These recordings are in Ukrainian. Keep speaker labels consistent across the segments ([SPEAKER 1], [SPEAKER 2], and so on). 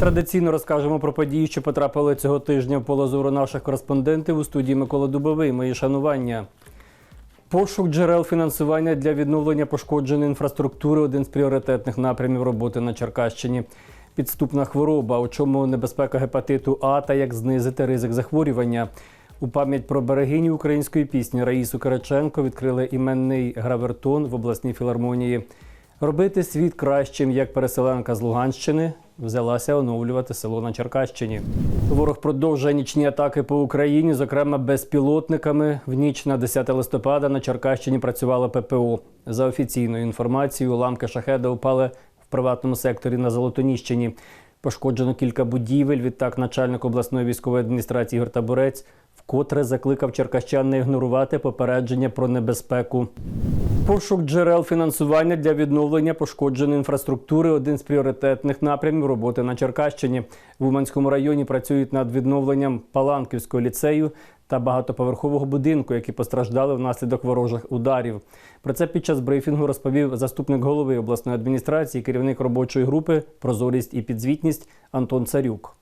[SPEAKER 1] Традиційно розкажемо про події, що потрапили цього тижня в поле зору наших кореспондентів у студії Микола Дубовий. Мої шанування. Пошук джерел фінансування для відновлення пошкодженої інфраструктури один з пріоритетних напрямів роботи на Черкащині. Підступна хвороба, у чому небезпека гепатиту А та як знизити ризик захворювання. У пам'ять про берегині української пісні Раїсу Кириченко відкрили іменний гравертон в обласній філармонії. Робити світ кращим, як переселенка з Луганщини, взялася оновлювати село на Черкащині. Ворог продовжує нічні атаки по Україні, зокрема безпілотниками. В ніч на 10 листопада на Черкащині працювало ППО. За офіційною інформацією, уламки шахеда упали в приватному секторі на Золотоніщині. Пошкоджено кілька будівель. Відтак, начальник обласної військової адміністрації Ігор Табурець вкотре закликав черкащан не ігнорувати попередження про небезпеку. Пошук джерел фінансування для відновлення пошкодженої інфраструктури один з пріоритетних напрямів роботи на Черкащині. В Уманському районі працюють над відновленням Паланківського ліцею та багатоповерхового будинку, які постраждали внаслідок ворожих ударів. Про це під час брифінгу розповів заступник голови обласної адміністрації, керівник робочої групи Прозорість і підзвітність Антон Царюк.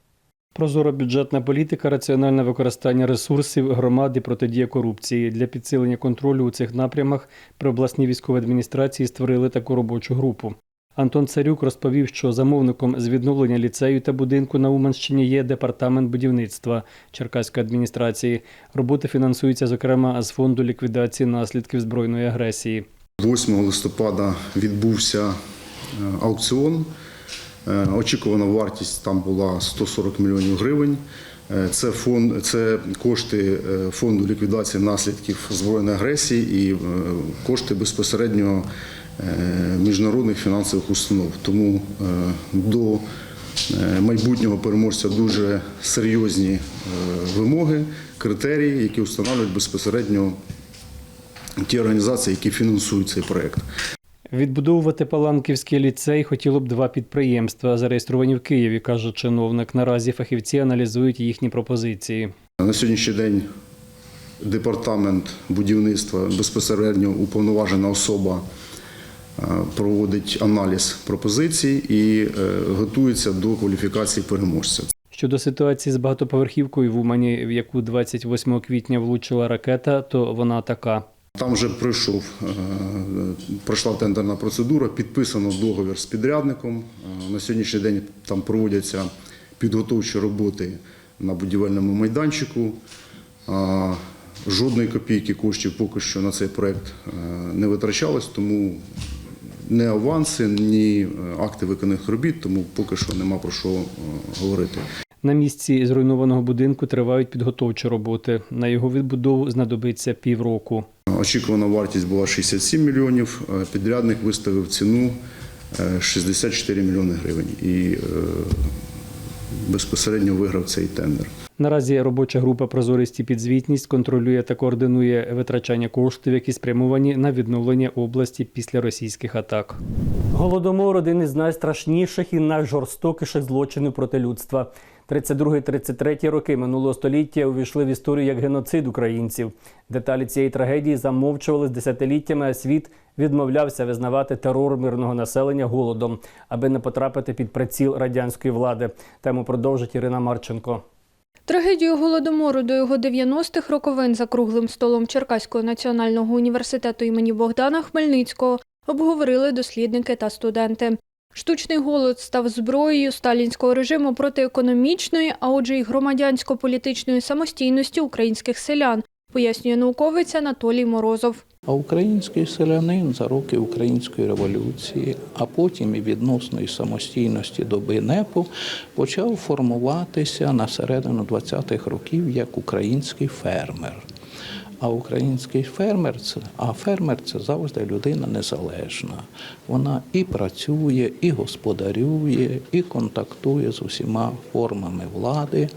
[SPEAKER 1] Прозора бюджетна політика, раціональне використання ресурсів громади, протидія корупції для підсилення контролю у цих напрямах при обласній військовій адміністрації створили таку робочу групу. Антон Царюк розповів, що замовником з відновлення ліцею та будинку на Уманщині є департамент будівництва Черкаської адміністрації. Роботи фінансуються, зокрема, з фонду ліквідації наслідків збройної агресії.
[SPEAKER 2] 8 листопада відбувся е, аукціон. Е, Очікувана вартість там була 140 мільйонів гривень. Е, Це фонд, це кошти е, фонду ліквідації наслідків збройної агресії і кошти безпосередньо міжнародних фінансових установ. Тому до майбутнього переможця дуже серйозні вимоги, критерії, які встановлюють безпосередньо ті організації, які фінансують цей проект.
[SPEAKER 1] Відбудовувати Паланківський ліцей хотіло б два підприємства, зареєстровані в Києві, каже чиновник. Наразі фахівці аналізують їхні пропозиції.
[SPEAKER 2] На сьогоднішній день департамент будівництва безпосередньо уповноважена особа е, проводить аналіз пропозицій і е, готується до кваліфікації переможця.
[SPEAKER 1] Щодо ситуації з багатоповерхівкою в Умані, в яку 28 квітня влучила ракета, то вона така.
[SPEAKER 2] Там вже пройшов, е, пройшла тендерна процедура, підписано договір з підрядником. Е, На сьогоднішній день там проводяться підготовчі роботи на будівельному майданчику. Жодної копійки коштів поки що на цей проект е, не витрачалось, тому ні аванси, ні е, акти виконаних робіт, тому поки що нема про що е, говорити.
[SPEAKER 1] На місці зруйнованого будинку тривають підготовчі роботи. На його відбудову знадобиться півроку.
[SPEAKER 2] Очікувана вартість була 67 мільйонів. е, Підрядник виставив ціну е, 64 мільйони гривень і е, безпосередньо виграв цей тендер.
[SPEAKER 1] Наразі робоча група Прозорість і підзвітність контролює та координує витрачання коштів, які спрямовані на відновлення області після російських атак. Голодомор один із найстрашніших і найжорстокіших злочинів проти людства. 32-33 роки минулого століття увійшли в історію як геноцид українців. Деталі цієї трагедії замовчували з десятиліттями, а світ відмовлявся визнавати терор мирного населення голодом, аби не потрапити під приціл радянської влади. Тему продовжить Ірина Марченко.
[SPEAKER 3] Трагедію голодомору до його 90-х роковин за круглим столом Черкаського національного університету імені Богдана Хмельницького обговорили дослідники та студенти. Штучний голод став зброєю сталінського режиму проти економічної, а отже, й громадянсько-політичної самостійності українських селян, пояснює науковець Анатолій Морозов.
[SPEAKER 4] А український селянин за роки української революції, а потім і відносної самостійності доби НЕПу почав формуватися на середину 20-х років як український фермер. А український фермер це а фермер це завжди людина незалежна. Вона і працює, і господарює, і контактує з усіма формами влади.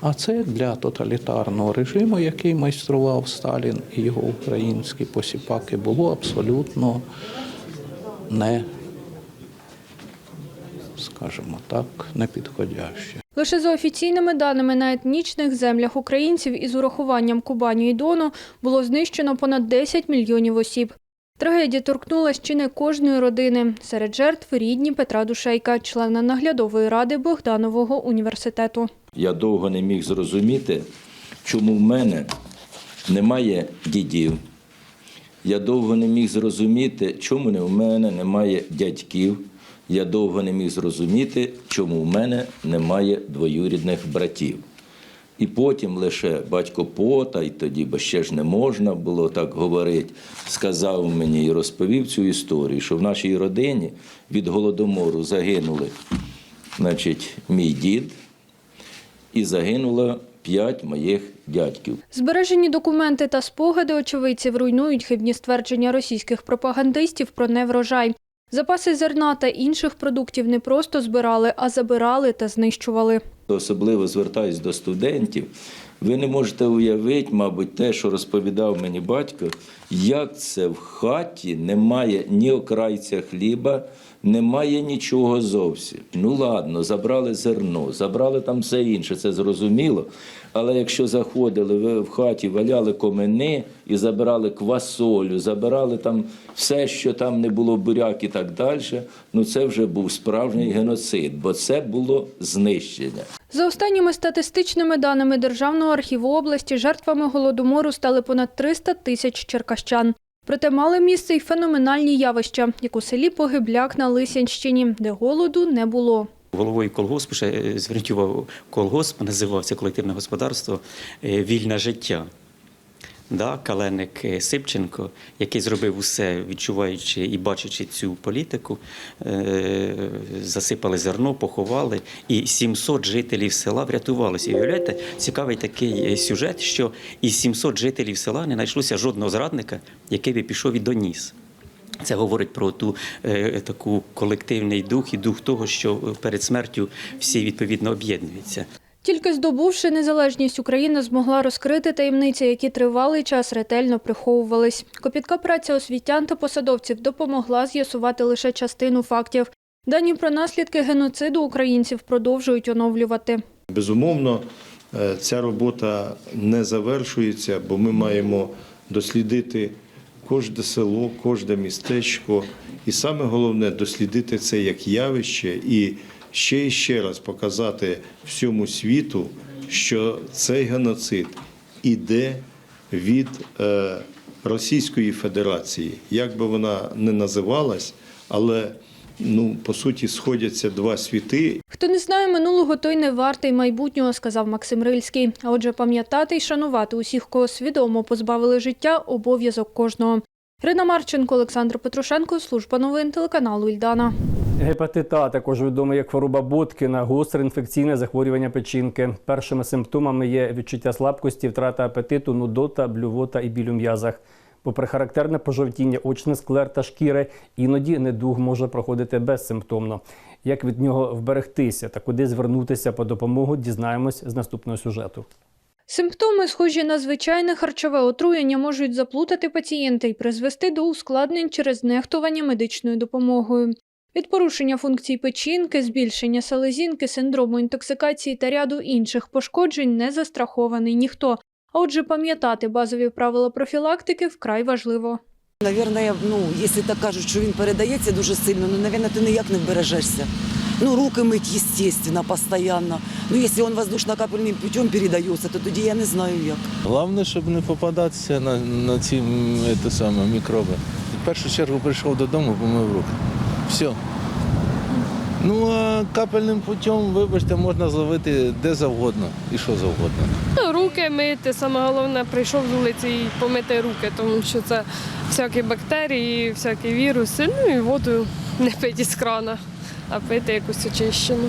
[SPEAKER 4] А це для тоталітарного режиму, який майстрував Сталін і його українські посіпаки, було абсолютно не, скажімо так, непідходяще.
[SPEAKER 3] Лише за офіційними даними на етнічних землях українців із урахуванням Кубаню і Дону було знищено понад 10 мільйонів осіб. Трагедія торкнулась чи не кожної родини. Серед жертв рідні Петра Душейка, члена наглядової ради Богданового університету.
[SPEAKER 5] Я довго не міг зрозуміти, чому в мене немає дідів. Я довго не міг зрозуміти, чому не в мене немає дядьків. Я довго не міг зрозуміти, чому в мене немає двоюрідних братів. І потім лише батько пота, і тоді, бо ще ж не можна було так говорити, сказав мені і розповів цю історію, що в нашій родині від голодомору загинули значить, мій дід, і загинуло п'ять моїх дядьків.
[SPEAKER 3] Збережені документи та спогади очевидців руйнують хибні ствердження російських пропагандистів про неврожай. Запаси зерна та інших продуктів не просто збирали, а забирали та знищували.
[SPEAKER 5] Особливо звертаюсь до студентів. Ви не можете уявити, мабуть, те, що розповідав мені батько, як це в хаті немає ні окрайця хліба, немає нічого зовсім. Ну ладно, забрали зерно, забрали там все інше, це зрозуміло. Але якщо заходили ви в хаті, валяли комини і забирали квасолю, забирали там все, що там не було буряк і так далі, ну це вже був справжній геноцид, бо це було знищення.
[SPEAKER 3] За останніми статистичними даними Державного архіву області, жертвами голодомору стали понад 300 тисяч черкащан. Проте мали місце й феноменальні явища, як у селі Погибляк на Лисянщині, де голоду не було.
[SPEAKER 6] Головою колгоспу ще е, зверніть колгосп називався колективне господарство е, Вільне життя. Да, Каленик е, Сипченко, який зробив усе, відчуваючи і бачачи цю політику, е, засипали зерно, поховали, і 700 жителів села врятувалися. І уявляєте, цікавий такий е, сюжет, що із 700 жителів села не знайшлося жодного зрадника, який би пішов і доніс. Це говорить про ту е, таку колективний дух і дух того, що перед смертю всі відповідно об'єднуються.
[SPEAKER 3] Тільки здобувши незалежність, Україна змогла розкрити таємниці, які тривалий час ретельно приховувались. Копітка праця освітян та посадовців допомогла з'ясувати лише частину фактів. Дані про наслідки геноциду українців продовжують оновлювати.
[SPEAKER 7] Безумовно, е, ця робота не завершується, бо ми маємо дослідити кожне село, кожне містечко, і саме головне дослідити це як явище і ще і ще раз показати всьому світу, що цей геноцид іде від е, Російської Федерації, як би вона не називалась, але ну по суті сходяться два світи,
[SPEAKER 3] Хто не знає минулого, той не вартий майбутнього, сказав Максим Рильський. А отже, пам'ятати й шанувати усіх, кого свідомо позбавили життя, обов'язок кожного. Ірина Марченко, Олександр Петрушенко, служба новин телеканалу Ільдана.
[SPEAKER 1] Гепатит А, також відомий як хвороба Боткіна, гостре інфекційне захворювання печінки. Першими симптомами є відчуття слабкості, втрата апетиту, нудота, блювота і біль у м'язах. Попри характерне пожовтіння очних склер та шкіри, іноді недуг може проходити безсимптомно. Як від нього вберегтися та куди звернутися по допомогу, дізнаємось з наступного сюжету.
[SPEAKER 3] Симптоми, схожі на звичайне харчове отруєння, можуть заплутати пацієнта і призвести до ускладнень через нехтування медичною допомогою. Від порушення функцій печінки, збільшення селезінки, синдрому інтоксикації та ряду інших пошкоджень не застрахований ніхто. А отже, пам'ятати базові правила профілактики вкрай важливо.
[SPEAKER 8] Наверное, ну, якщо так кажуть, що він передається дуже сильно, ну, наверное, ти ніяк не вбережешся. Ну, руки мить, естественно, постоянно. Ну, якщо він воздушно-капельним путем передається, то тоді я не знаю як.
[SPEAKER 9] Головне, щоб не попадатися на, на ці це саме, мікроби. В першу чергу прийшов додому, помив руки. Все. Ну, а капельним путем, вибачте, можна зловити де завгодно і що завгодно.
[SPEAKER 10] Ну, Руки мити, саме головне, прийшов з вулиці і помити руки, тому що це всякі бактерії, всякі віруси, ну і воду не пити з крана, а пити якусь очищену.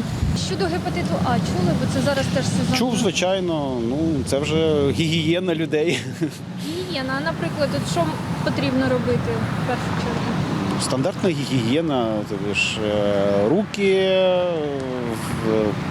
[SPEAKER 3] Щодо гепатиту А, чули, бо це зараз теж сезон.
[SPEAKER 11] Чув, звичайно, ну це вже гігієна людей.
[SPEAKER 3] Гігієна. А, наприклад, от що потрібно робити в першу чергу?
[SPEAKER 11] Стандартна гігієна, тобто ж е, руки, е,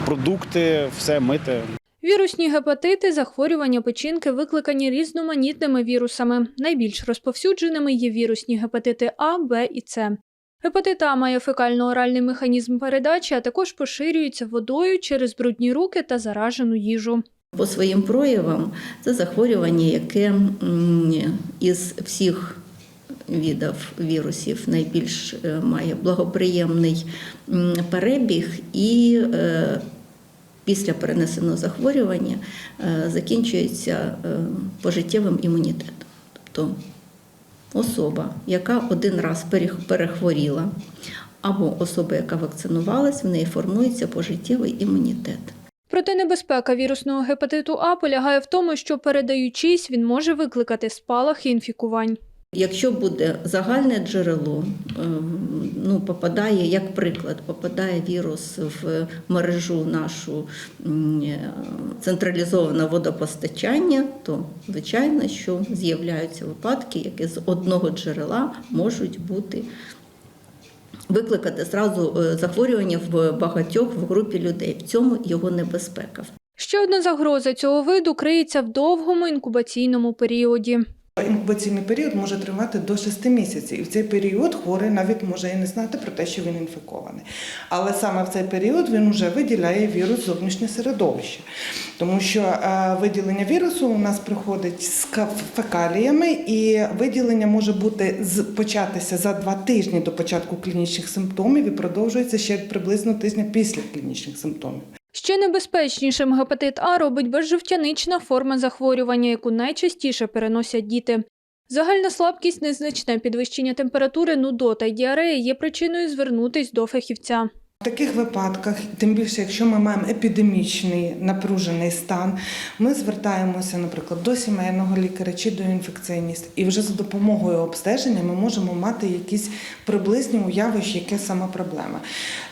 [SPEAKER 11] продукти, все мити.
[SPEAKER 3] Вірусні гепатити – захворювання печінки, викликані різноманітними вірусами. Найбільш розповсюдженими є вірусні гепатити А, Б і С. Гепатит А має фекально-оральний механізм передачі, а також поширюється водою через брудні руки та заражену їжу.
[SPEAKER 12] По своїм проявам це захворювання, яке із всіх видів вірусів найбільш е, має благоприємний перебіг і е, після перенесеного захворювання е, закінчується пожиттєвим імунітетом. Тобто особа, яка один раз перехворіла, або особа, яка вакцинувалась, в неї формується пожиттєвий імунітет.
[SPEAKER 3] Проте небезпека вірусного гепатиту А полягає в тому, що передаючись, він може викликати спалахи інфікувань.
[SPEAKER 12] Якщо буде загальне джерело, е, ну, попадає, як приклад, попадає вірус в мережу нашу е, централізоване водопостачання, то звичайно, що з'являються випадки, які з одного джерела можуть бути викликати зразу е, захворювання в багатьох в групі людей. В цьому його небезпека.
[SPEAKER 3] Ще одна загроза цього виду криється в довгому інкубаційному періоді.
[SPEAKER 13] Інкубаційний період може тривати до 6 місяців, і в цей період хворий навіть може і не знати про те, що він інфікований. Але саме в цей період він вже виділяє вірус в зовнішнє середовище, тому що е, виділення вірусу у нас проходить з фекаліями, і виділення може бути початися за два тижні до початку клінічних симптомів і продовжується ще приблизно тижня після клінічних симптомів.
[SPEAKER 3] Ще небезпечнішим гепатит А робить безжовтянична форма захворювання, яку найчастіше переносять діти. Загальна слабкість, незначне підвищення температури, нудота й діарея є причиною звернутись до фахівця.
[SPEAKER 13] В таких випадках, тим більше, якщо ми маємо епідемічний напружений стан, ми звертаємося, наприклад, до сімейного лікаря чи до інфекціоніста, і вже за допомогою обстеження ми можемо мати якісь приблизні уяви, яке саме проблема.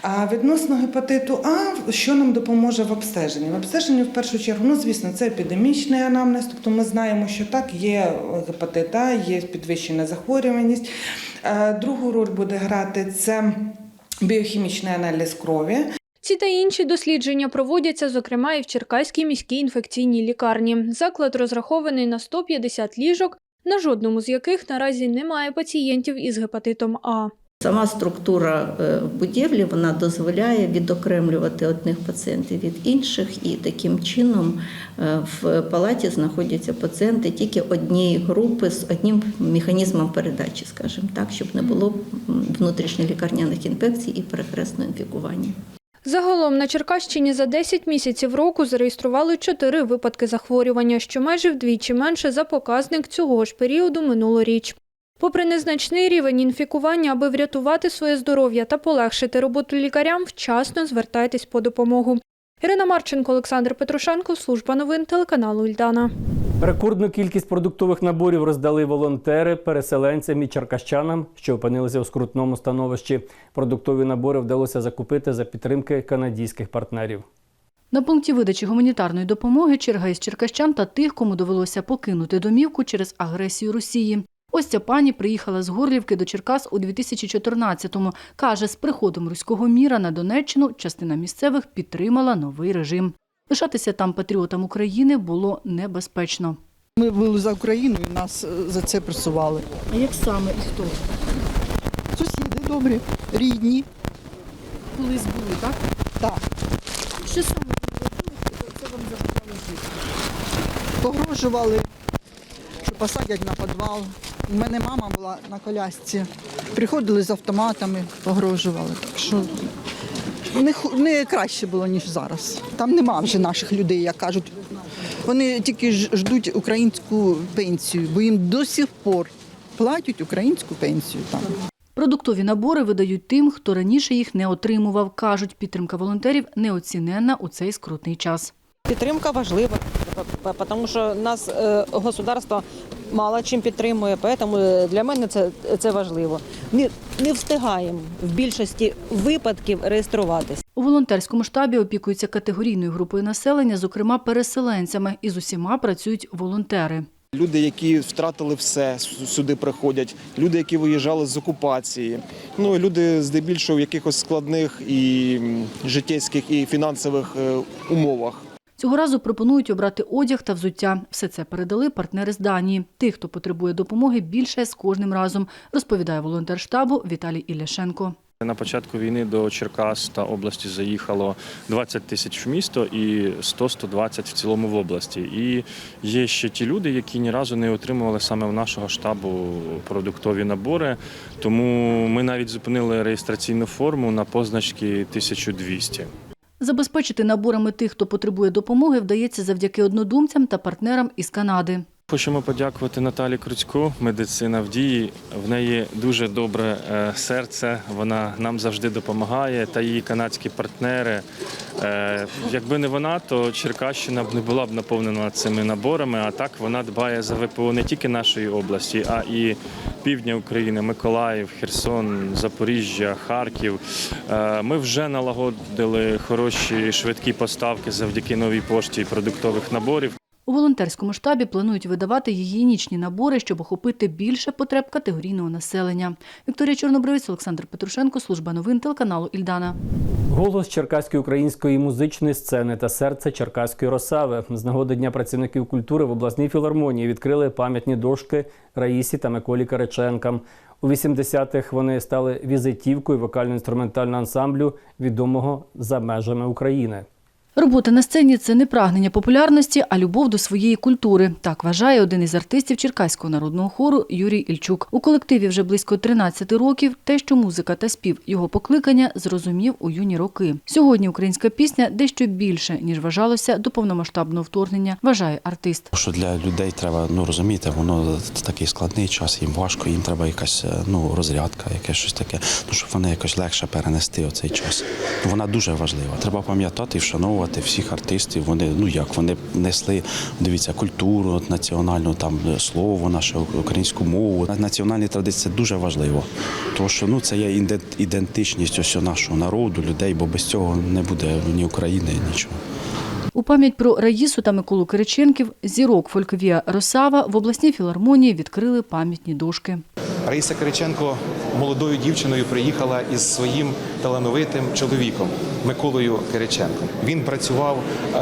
[SPEAKER 13] А відносно гепатиту А, що нам допоможе в обстеженні? В обстеженні, в першу чергу, ну звісно, це епідемічний анамнез, тобто ми знаємо, що так, є гепатит А, є підвищена захворюваність. Е, Другу роль буде грати це біохімічний аналіз крові.
[SPEAKER 3] Ці та інші дослідження проводяться, зокрема, і в Черкаській міській інфекційній лікарні. Заклад розрахований на 150 ліжок, на жодному з яких наразі немає пацієнтів із гепатитом А.
[SPEAKER 12] Сама структура е, будівлі вона дозволяє відокремлювати одних пацієнтів від інших, і таким чином е, в палаті знаходяться пацієнти тільки однієї групи з одним механізмом передачі, скажімо так, щоб не було внутрішньолікарняних інфекцій і перехресного інфікування.
[SPEAKER 3] Загалом на Черкащині за 10 місяців року зареєстрували 4 випадки захворювання, що майже вдвічі менше за показник цього ж періоду минулоріч. Попри незначний рівень інфікування, аби врятувати своє здоров'я та полегшити роботу лікарям, вчасно звертайтесь по допомогу. Ірина Марченко, Олександр Петрушенко, служба новин телеканалу Ільдана.
[SPEAKER 1] Рекордну кількість продуктових наборів роздали волонтери переселенцям і черкащанам, що опинилися у скрутному становищі. Продуктові набори вдалося закупити за підтримки канадійських партнерів.
[SPEAKER 14] На пункті видачі гуманітарної допомоги черга із черкащан та тих, кому довелося покинути домівку через агресію Росії. Ось ця пані приїхала з Горлівки до Черкас у 2014-му. Каже, з приходом руського міра на Донеччину частина місцевих підтримала новий режим. Лишатися там патріотам України було небезпечно.
[SPEAKER 15] Ми були за Україну і нас е, за це пресували.
[SPEAKER 14] А як саме і хто?
[SPEAKER 15] Сусіди добрі, рідні.
[SPEAKER 14] Колись були, так?
[SPEAKER 15] Так.
[SPEAKER 14] Що саме це вам жити?
[SPEAKER 15] Погрожували, що посадять на підвал. У мене мама була на колясці. Приходили з автоматами, погрожували. Так що не, не краще було, ніж зараз. Там нема вже наших людей, як кажуть. Вони тільки ждуть українську пенсію, бо їм до сих пор платять українську пенсію там.
[SPEAKER 14] Продуктові набори видають тим, хто раніше їх не отримував. Кажуть, підтримка волонтерів неоціненна у цей скрутний час.
[SPEAKER 16] Підтримка важлива, тому що нас е, государство мало чим підтримує, тому для мене це, це важливо. Не, не встигаємо в більшості випадків реєструватися.
[SPEAKER 14] У волонтерському штабі опікуються категорійною групою населення, зокрема переселенцями, і з усіма працюють волонтери.
[SPEAKER 17] Люди, які втратили все, сюди приходять. Люди, які виїжджали з окупації. Ну люди здебільшого в якихось складних і м, життєвських і фінансових е, умовах.
[SPEAKER 14] Цього разу пропонують обрати одяг та взуття. Все це передали партнери з Данії. Тих, хто потребує допомоги, більше з кожним разом, розповідає волонтер штабу Віталій Ілляшенко.
[SPEAKER 18] На початку війни до Черкас та області заїхало 20 тисяч в місто і 100-120 в цілому в області. І є ще ті люди, які ні разу не отримували саме в нашого штабу продуктові набори. Тому ми навіть зупинили реєстраційну форму на позначки 1200.
[SPEAKER 14] Забезпечити наборами тих, хто потребує допомоги, вдається завдяки однодумцям та партнерам із Канади.
[SPEAKER 18] Хочемо подякувати Наталі Круцьку, медицина в дії. В неї дуже добре е, серце. Вона нам завжди допомагає. Та її канадські партнери. Е, Якби не вона, то Черкащина б не була б наповнена цими наборами. А так вона дбає за ВПО не тільки нашої області, а і півдня України, Миколаїв, Херсон, Запоріжжя, Харків. Е, Ми вже налагодили хороші швидкі поставки завдяки новій пошті продуктових наборів.
[SPEAKER 14] У волонтерському штабі планують видавати гігієнічні набори, щоб охопити більше потреб категорійного населення. Вікторія Чорнобривець, Олександр Петрушенко, служба новин телеканалу Ільдана.
[SPEAKER 1] Голос черкаської української музичної сцени та серце черкаської росави з нагоди Дня працівників культури в обласній філармонії відкрили пам'ятні дошки Раїсі та Миколі Кариченкам. У 80-х вони стали візитівкою вокально-інструментального ансамблю, відомого за межами України.
[SPEAKER 14] Робота на сцені це не прагнення популярності, а любов до своєї культури. Так вважає один із артистів Черкаського народного хору Юрій Ільчук. У колективі вже близько 13 років. Те, що музика та спів його покликання, зрозумів у юні роки. Сьогодні українська пісня дещо більше ніж вважалося до повномасштабного вторгнення. Вважає артист.
[SPEAKER 19] Що для людей треба ну розуміти, воно такий складний час, їм важко, їм треба якась е, ну розрядка, якесь щось таке. Ну щоб вони якось легше перенести оцей час. Вона дуже важлива. Треба пам'ятати і вшановувати всіх артистів. Вони ну як вони несли, дивіться, культуру національну, там слово, наше українську мову. Національні традиції це дуже важливо. Тому що ну це є іден- ідентичність ось нашого народу, людей, бо без цього не буде ні України, нічого.
[SPEAKER 14] У пам'ять про Раїсу та Миколу Кириченків зірок фольковія Росава в обласній філармонії відкрили пам'ятні дошки.
[SPEAKER 20] Раїса Кириченко молодою дівчиною приїхала із своїм талановитим чоловіком Миколою Кириченком. Він працював е,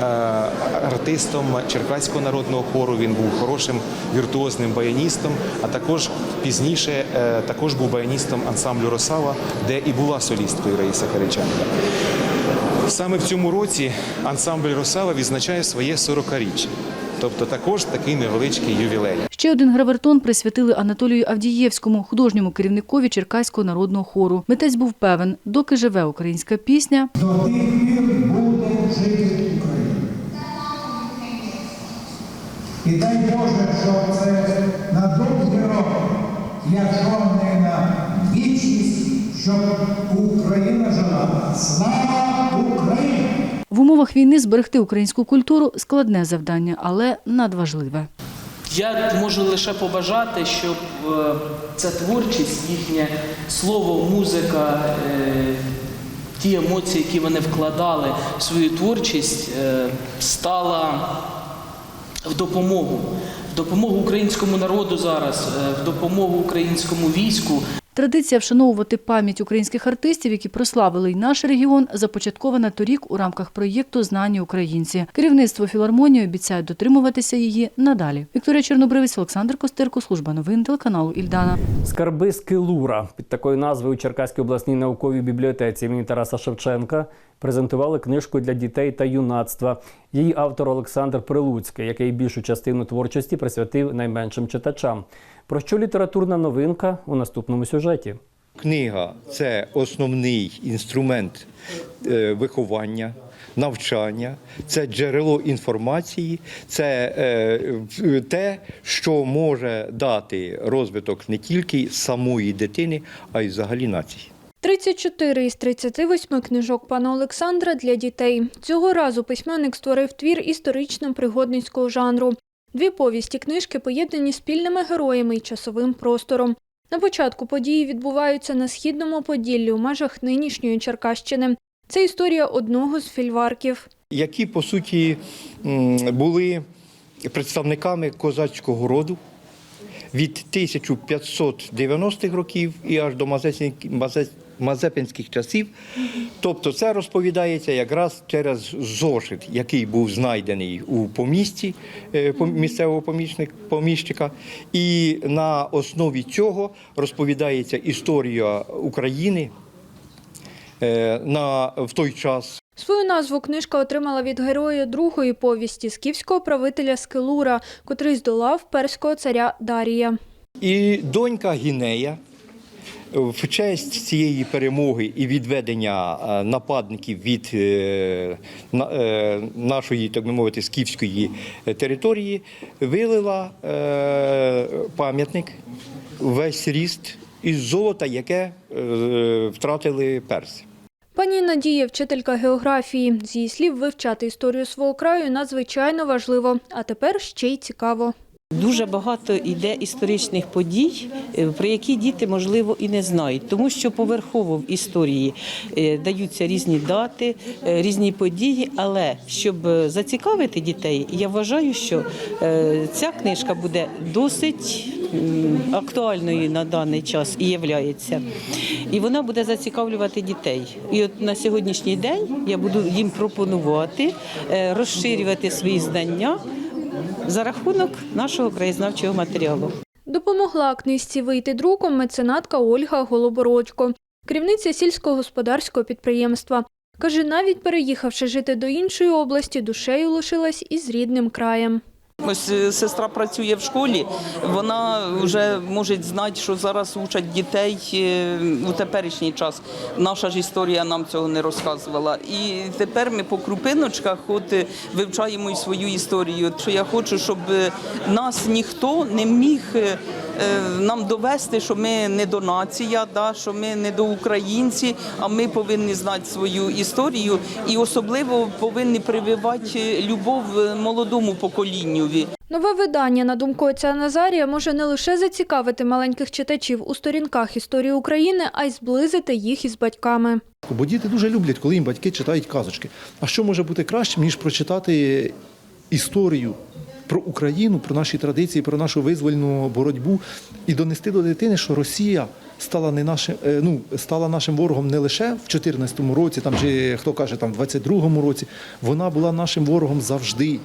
[SPEAKER 20] артистом Черкаського народного хору. Він був хорошим віртуозним баяністом, а також пізніше е, також був баяністом ансамблю Росава, де і була солісткою Раїса Кириченко. Саме в цьому році ансамбль Росава відзначає своє 40-річчя. Тобто також такий невеличкий ювілей.
[SPEAKER 14] Ще один гравертон присвятили Анатолію Авдієвському, художньому керівникові Черкаського народного хору. Митець був певен, доки живе українська пісня,
[SPEAKER 21] До тих пір буде жити Україна. І дай Боже, щоб це на довгі роки, якщо не на вічність, щоб Україна жила. Слава Україні!
[SPEAKER 14] В умовах війни зберегти українську культуру складне завдання, але надважливе.
[SPEAKER 22] Я можу лише побажати, щоб е, ця творчість, їхнє слово, музика, е, ті емоції, які вони вкладали в свою творчість, е, стала в допомогу. В допомогу українському народу зараз, в допомогу українському війську.
[SPEAKER 14] Традиція вшановувати пам'ять українських артистів, які прославили й наш регіон, започаткована торік у рамках проєкту Знані українці. Керівництво філармонії обіцяє дотримуватися її надалі. Вікторія Чорнобривець, Олександр Костерко, служба новин телеканалу Ільдана.
[SPEAKER 1] Скарби з Килура під такою назвою у Черкаській обласній науковій бібліотеці імені Тараса Шевченка презентували книжку для дітей та юнацтва. Її автор Олександр Прилуцький, який більшу частину творчості присвятив найменшим читачам. Про що літературна новинка у наступному сюжеті?
[SPEAKER 23] Книга це основний інструмент е, виховання, навчання, це джерело інформації, це е, те, що може дати розвиток не тільки самої дитини, а й взагалі нації.
[SPEAKER 3] 34 із 38 книжок пана Олександра для дітей. Цього разу письменник створив твір історично-пригодницького жанру. Дві повісті книжки поєднані спільними героями і часовим простором. На початку події відбуваються на східному Поділлі у межах нинішньої Черкащини. Це історія одного з фільварків.
[SPEAKER 23] Які по суті були представниками козацького роду від 1590-х років і аж до Мазепінських- Мазе- Мазепинських часів. Тобто це розповідається якраз через зошит, який був знайдений у помісті е, місцевого поміщика. І на основі цього розповідається історія України е, на, в той час.
[SPEAKER 3] Свою назву книжка отримала від героя другої повісті скіфського правителя Скелура, котрий здолав перського царя Дарія.
[SPEAKER 23] І донька Гінея в честь цієї перемоги і відведення е, нападників від е, е, нашої, так би мовити, скіфської території вилила пам'ятник весь ріст із золота, яке втратили перси.
[SPEAKER 3] Пані Надія, вчителька географії. З її слів, вивчати історію свого краю надзвичайно важливо, а тепер ще й цікаво.
[SPEAKER 24] Дуже багато йде історичних подій, е, про які діти, можливо, і не знають, тому що поверхово в історії е, даються різні дати, е, різні події. Але щоб зацікавити дітей, я вважаю, що ця книжка буде досить актуальною на даний час і являється. І вона буде зацікавлювати дітей. І от на сьогоднішній день я буду їм пропонувати розширювати свої знання за рахунок нашого краєзнавчого матеріалу.
[SPEAKER 3] Допомогла книжці вийти друком меценатка Ольга Голобородько, керівниця сільськогосподарського підприємства. Каже, навіть переїхавши жити до іншої області, душею лишилась із рідним краєм.
[SPEAKER 25] Ось е, сестра працює в школі, вона вже може знати, що зараз учать дітей е, у теперішній час. Наша ж історія нам цього не розказувала. І тепер ми по крупиночках от е, вивчаємо і свою історію. Що я хочу, щоб нас ніхто не міг нам довести, що ми не до нація, да, що ми не до українці, а ми повинні знати свою історію і особливо повинні прививати любов е, молодому поколінню.
[SPEAKER 3] Нове видання, на думку отця Назарія, може не лише зацікавити маленьких читачів у сторінках історії України, а й зблизити їх із батьками.
[SPEAKER 26] Бо діти дуже люблять, коли їм батьки читають казочки. А що може бути кращим, ніж прочитати історію про Україну, про наші традиції, про нашу визвольну боротьбу і донести до дитини, що Росія стала не нашим, е, ну, стала нашим ворогом не лише в 2014 році, там чи хто каже, там в 22-му році. Вона була нашим ворогом завжди.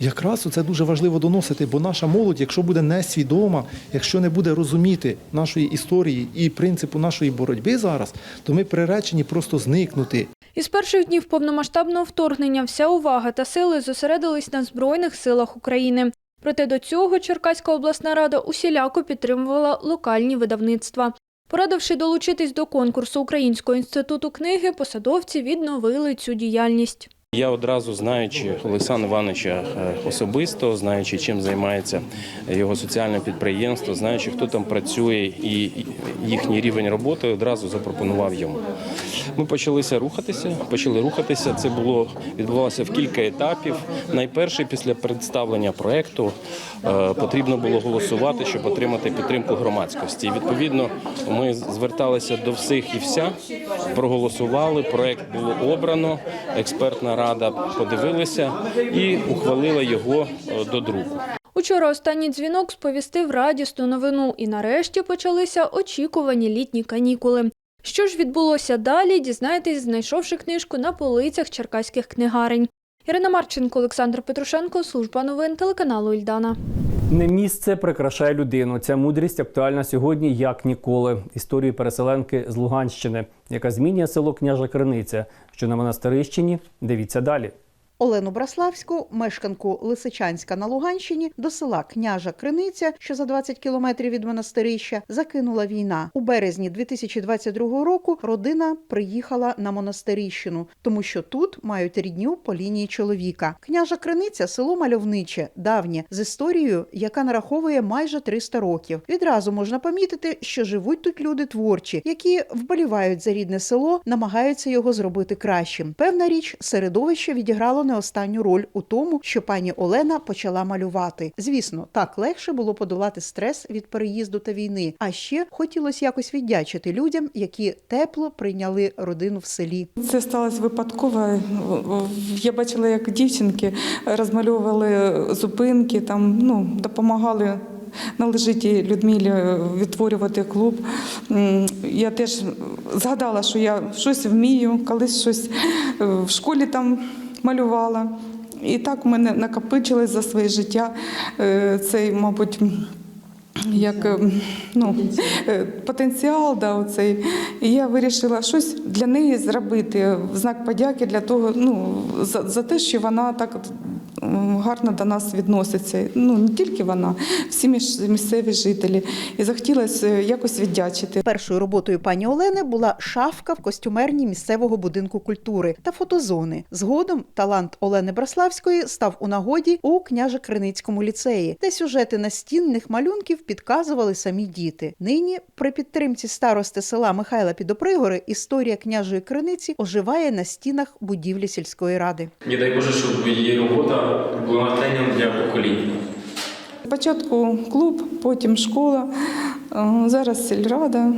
[SPEAKER 26] Якраз це дуже важливо доносити, бо наша молодь, якщо буде несвідома, якщо не буде розуміти нашої історії і принципу нашої боротьби зараз, то ми приречені просто зникнути.
[SPEAKER 3] Із перших днів повномасштабного вторгнення вся увага та сили зосередились на Збройних силах України. Проте до цього Черкаська обласна рада усіляко підтримувала локальні видавництва. Порадивши долучитись до конкурсу Українського інституту книги, посадовці відновили цю діяльність.
[SPEAKER 27] Я одразу знаючи Олександра Івановича е, особисто, знаючи, чим займається його соціальне підприємство, знаючи, хто там працює і їхній рівень роботи, одразу запропонував йому. Ми почалися рухатися. Почали рухатися. Це було відбувалося в кілька етапів. Найперше, після представлення проекту потрібно було голосувати, щоб отримати підтримку громадськості. І, відповідно, ми зверталися до всіх і вся, проголосували. Проект було обрано. Експертна рада подивилася і ухвалила його е, до друку.
[SPEAKER 3] Учора останній дзвінок сповістив радісну новину, і нарешті почалися очікувані літні канікули. Що ж відбулося далі, дізнаєтесь, знайшовши книжку на полицях черкаських книгарень. Ірина Марченко, Олександр Петрушенко, служба новин телеканалу Ільдана.
[SPEAKER 1] Не місце прикрашає людину. Ця мудрість актуальна сьогодні як ніколи. Історію переселенки з Луганщини, яка змінює село княжа Криниця, що на монастирищині. Дивіться далі.
[SPEAKER 28] Олену Браславську, мешканку Лисичанська на Луганщині, до села Княжа Криниця, що за 20 кілометрів від монастирища, закинула війна. У березні 2022 року родина приїхала на монастирищину, тому що тут мають рідню по лінії чоловіка. Княжа Криниця село мальовниче, давнє, з історією, яка нараховує майже 300 років. Відразу можна помітити, що живуть тут люди творчі, які вболівають за рідне село, намагаються його зробити кращим. Певна річ, середовище відіграло не останню роль у тому, що пані Олена почала малювати. Звісно, так легше було подолати стрес від переїзду та війни. А ще хотілося якось віддячити людям, які тепло прийняли родину в селі.
[SPEAKER 29] Це сталося випадково. Я бачила, як дівчинки розмальовували зупинки, там ну допомагали. Належить Людмилі відтворювати клуб. Я теж згадала, що я щось вмію, колись щось е, в школі там малювала. І так у мене накопичилось за своє життя е, цей, мабуть, як е, ну, е, потенціал, да, оцей. І я вирішила щось для неї зробити в знак подяки для того, ну, за, за те, що вона так гарно до нас відноситься. Ну, не тільки вона, всі між- місцеві жителі. І захотілося е, якось віддячити.
[SPEAKER 28] Першою роботою пані Олени була шафка в костюмерні місцевого будинку культури та фотозони. Згодом талант Олени Браславської став у нагоді у княже-криницькому ліцеї, де сюжети настінних малюнків підказували самі діти. Нині при підтримці старости села Михайла Підопригори історія княжої криниці оживає на стінах будівлі сільської ради.
[SPEAKER 30] І дай Боже, щоб її робота натхненням для поколінь.
[SPEAKER 29] Спочатку клуб, потім школа, е, зараз сільрада.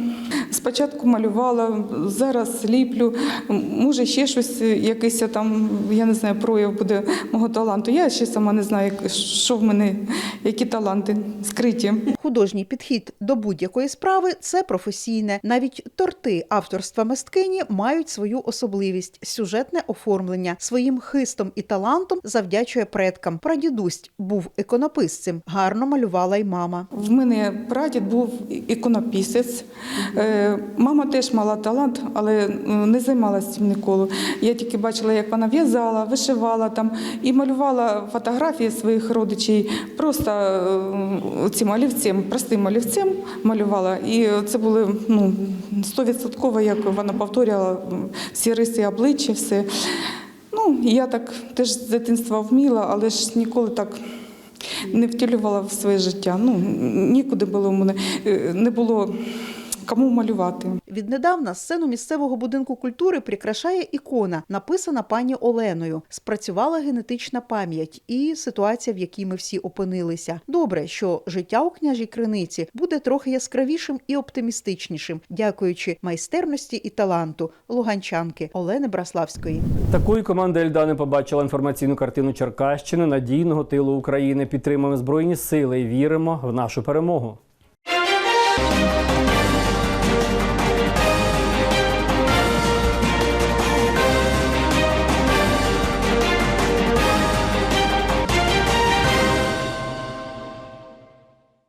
[SPEAKER 29] Спочатку малювала, зараз ліплю. Може, ще щось, е, якийсь там, я не знаю, прояв буде мого таланту. Я ще сама не знаю, що в мене, які таланти скриті.
[SPEAKER 28] Художній підхід до будь-якої справи це професійне. Навіть торти авторства мисткині мають свою особливість сюжетне оформлення. Своїм хистом і талантом завдячує предкам. Прадідусь був іконописцем, гарно малювала й мама.
[SPEAKER 29] В мене прадід був іконописець. Мама теж мала талант, але е, не займалася цим ніколи. Я тільки бачила, як вона в'язала, вишивала там і малювала фотографії своїх родичів просто е, цим олівцем, простим олівцем малювала. І це були ну, стовідсотково, як вона повторювала всі риси обличчя, все. Ну, я так теж з дитинства вміла, але ж ніколи так не втілювала в своє життя. Ну, нікуди було в мене, е, не було кому малювати.
[SPEAKER 28] Віднедавна сцену місцевого будинку культури прикрашає ікона, написана пані Оленою. Спрацювала генетична пам'ять і ситуація, в якій ми всі опинилися. Добре, що життя у княжій криниці буде трохи яскравішим і оптимістичнішим, дякуючи майстерності і таланту луганчанки Олени Браславської.
[SPEAKER 1] Такою команда Ельдани побачила інформаційну картину Черкащини, надійного тилу України. Підтримуємо збройні сили і віримо в нашу перемогу.